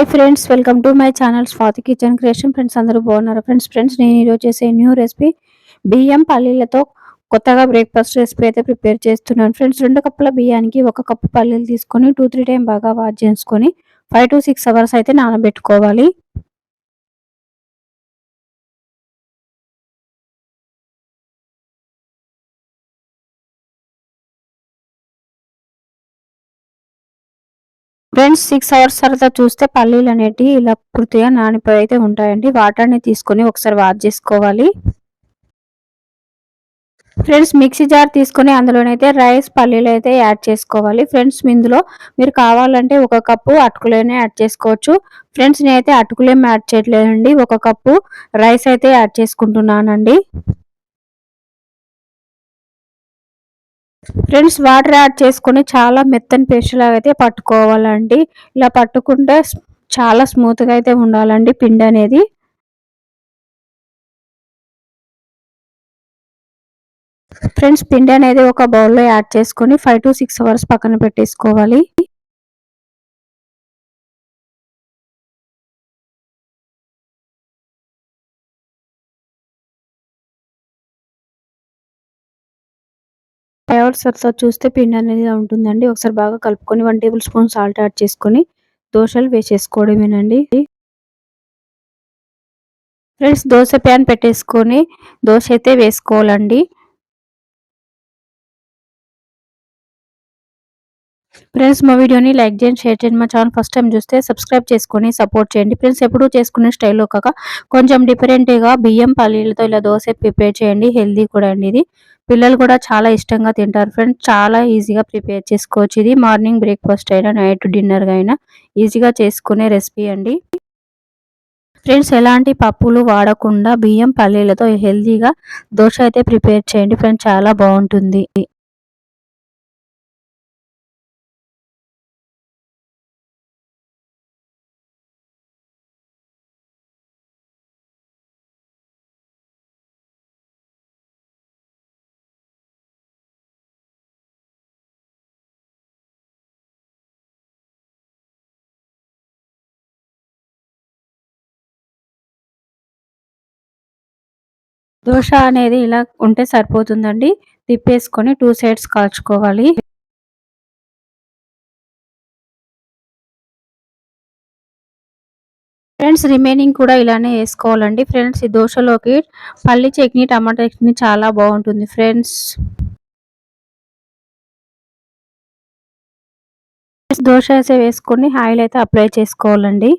Hi friends welcome to my channel Swathi kitchen creation. Friends అందరూ బాగున్నారు? Friends friends నేను ఈరోజు చేసే న్యూ రెసిపీ బియ్యం పల్లీలతో కొత్తగా బ్రేక్ఫాస్ట్ రెసిపీ అయితే ప్రిపేర్ చేస్తున్నాను. ఫ్రెండ్స్ రెండు కప్పుల బియ్యానికి ఒక కప్పు పల్లీలు తీసుకొని టూ త్రీ టైం బాగా వాష్ చేసుకొని ఫైవ్ టు సిక్స్ అవర్స్ అయితే నానబెట్టుకోవాలి. ఫ్రెండ్స్ సిక్స్ అవర్స్ తర్వాత చూస్తే పల్లీలు అనేటివి ఇలా పూర్తిగా నానిపోయి అయితే ఉంటాయండి. వాటర్ని తీసుకొని ఒకసారి వాష్ చేసుకోవాలి. ఫ్రెండ్స్ మిక్సీ జార్ తీసుకొని అందులోనైతే రైస్ పల్లీలు అయితే యాడ్ చేసుకోవాలి. ఫ్రెండ్స్ ఇందులో మీరు కావాలంటే ఒక కప్పు అటుకులైనా యాడ్ చేసుకోవచ్చు. ఫ్రెండ్స్ నేనైతే అటుకులేం యాడ్ చేయట్లేదండి. ఒక కప్పు రైస్ అయితే యాడ్ చేసుకుంటున్నానండి. ఫ్రెండ్స్ వాటర్ యాడ్ చేసుకొని చాలా మెత్తని పేస్ట్ లాగా అయితే పట్టుకోవాలండి. ఇలా పట్టుకుంటే చాలా స్మూత్గా అయితే ఉండాలండి పిండి అనేది. ఫ్రెండ్స్ పిండి అనేది ఒక బౌల్లో యాడ్ చేసుకొని ఫైవ్ టు సిక్స్ అవర్స్ పక్కన పెట్టేసుకోవాలి. అవర్స్ తర్వాత చూస్తే పిండి అనేది ఉంటుందండి. ఒకసారి బాగా కలుపుకొని one tablespoon salt add చేసుకొని దోశలు వేసేసుకోవడమేనండి. ఫ్రెండ్స్ దోశ ప్యాన్ పెట్టేసుకొని దోశ అయితే వేసుకోవాలండి. ఫ్రెండ్స్ మా వీడియోని లైక్ చేయండి షేర్ చేయండి. మా ఛానల్ ఫస్ట్ టైం చూస్తే సబ్స్క్రైబ్ చేసుకొని సపోర్ట్ చేయండి. ఫ్రెండ్స్ ఎప్పుడు చేసుకునే స్టైల్లో కాక కొంచెం డిఫరెంట్గా బియ్యం పల్లీలతో ఇలా దోశ ప్రిపేర్ చేయండి. హెల్దీ కూడా అండి ఇది. పిల్లలు కూడా చాలా ఇష్టంగా తింటారు ఫ్రెండ్స్. చాలా ఈజీగా ప్రిపేర్ చేసుకోవచ్చు ఇది. మార్నింగ్ బ్రేక్ఫాస్ట్ అయినా నైట్ డిన్నర్ అయినా ఈజీగా చేసుకునే రెసిపీ అండి. ఫ్రెండ్స్ ఎలాంటి పప్పులు వాడకుండా బియ్యం పల్లీలతో హెల్దీగా దోశ అయితే ప్రిపేర్ చేయండి. ఫ్రెండ్స్ చాలా బాగుంటుంది. దోశ అనేది ఇలా ఉంటే సరిపోతుందండి. తిప్పేసుకొని టూ సైడ్స్ కాల్చుకోవాలి. ఫ్రెండ్స్ రిమైనింగ్ కూడా ఇలానే వేసుకోవాలండి. ఫ్రెండ్స్ ఈ దోశలోకి పల్లి చట్నీ టమాటా చట్నీ చాలా బాగుంటుంది ఫ్రెండ్స్ దోశ వేసే వేసుకొని ఆయిల్ అయితే అప్లై చేసుకోవాలండి.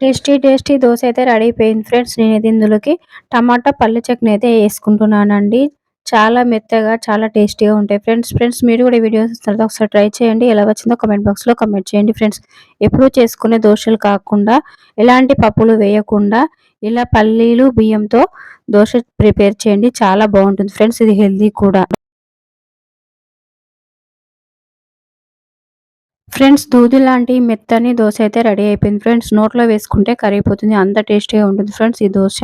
టేస్టీ టేస్టీ దోశ అయితే రెడీ అయిపోయింది ఫ్రెండ్స్. నేనైతే ఇందులోకి టమాటా పల్లె చట్నీ అయితే వేసుకుంటున్నానండి. చాలా మెత్తగా చాలా టేస్టీగా ఉంటాయి ఫ్రెండ్స్. ఫ్రెండ్స్ మీరు కూడా వీడియోస్ తర్వాత ఒకసారి ట్రై చేయండి. ఎలా వచ్చిందో కమెంట్ బాక్స్లో కమెంట్ చేయండి ఫ్రెండ్స్. ఎప్పుడూ చేసుకునే దోశలు కాకుండా ఎలాంటి పప్పులు వేయకుండా ఇలా పల్లీలు బియ్యంతో దోశ ప్రిపేర్ చేయండి. చాలా బాగుంటుంది ఫ్రెండ్స్ ఇది హెల్దీ కూడా. ఫ్రెండ్స్ దూది లాంటి మెత్తని దోశ అయితే రెడీ అయిపోయింది. ఫ్రెండ్స్ నోట్లో వేసుకుంటే కరిగిపోతుంది. అంత టేస్టీగా ఉంటుంది. ఫ్రెండ్స్ ఈ దోశ